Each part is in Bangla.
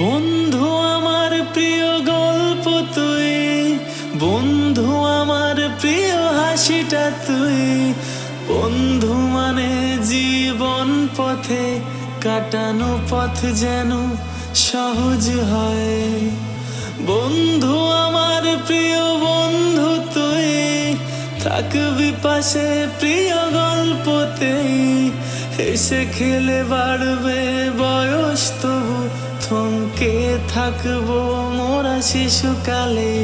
বন্ধু আমার প্রিয় গল্প তুই, বন্ধু আমার প্রিয় হাসিটা তুই। বন্ধু মানে জীবন পথে কাটানো পথ যেন সহজ হয়। বন্ধু আমার প্রিয় বন্ধু তুই, থাকবি পাশে প্রিয় গল্পতেই এসে খেলে বাড়বে বয়স তবু থমকে থাকব মোরা শিশুকালে?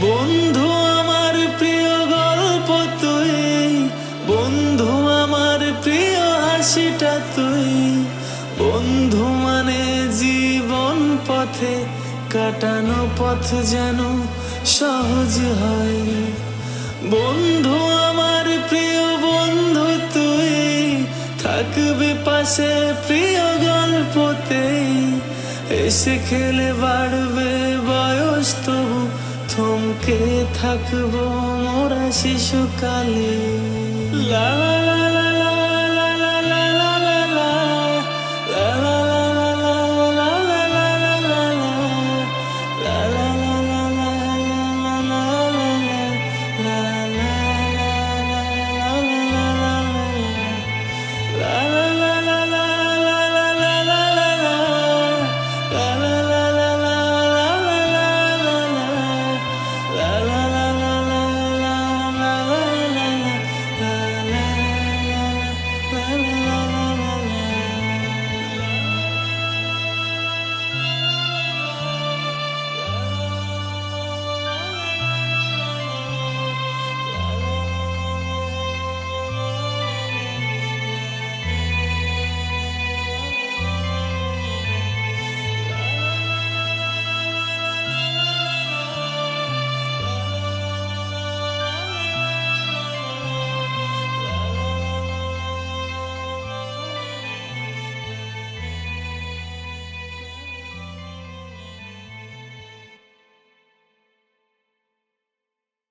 বন্ধু আমার প্রিয় গল্প তুই, বন্ধু আমার প্রিয় হাসিটা তুই। বন্ধু মানে জীবন পথে কাটানো পথ যেন সহজ হয়। বন্ধু আমার প্রিয় বন্ধু তুই, থাকবে পাশে প্রিয় গল্পতেই এসে খেলে বাড়বে বয়স তবু থমকে থাকব মোরা শিশুকালে লা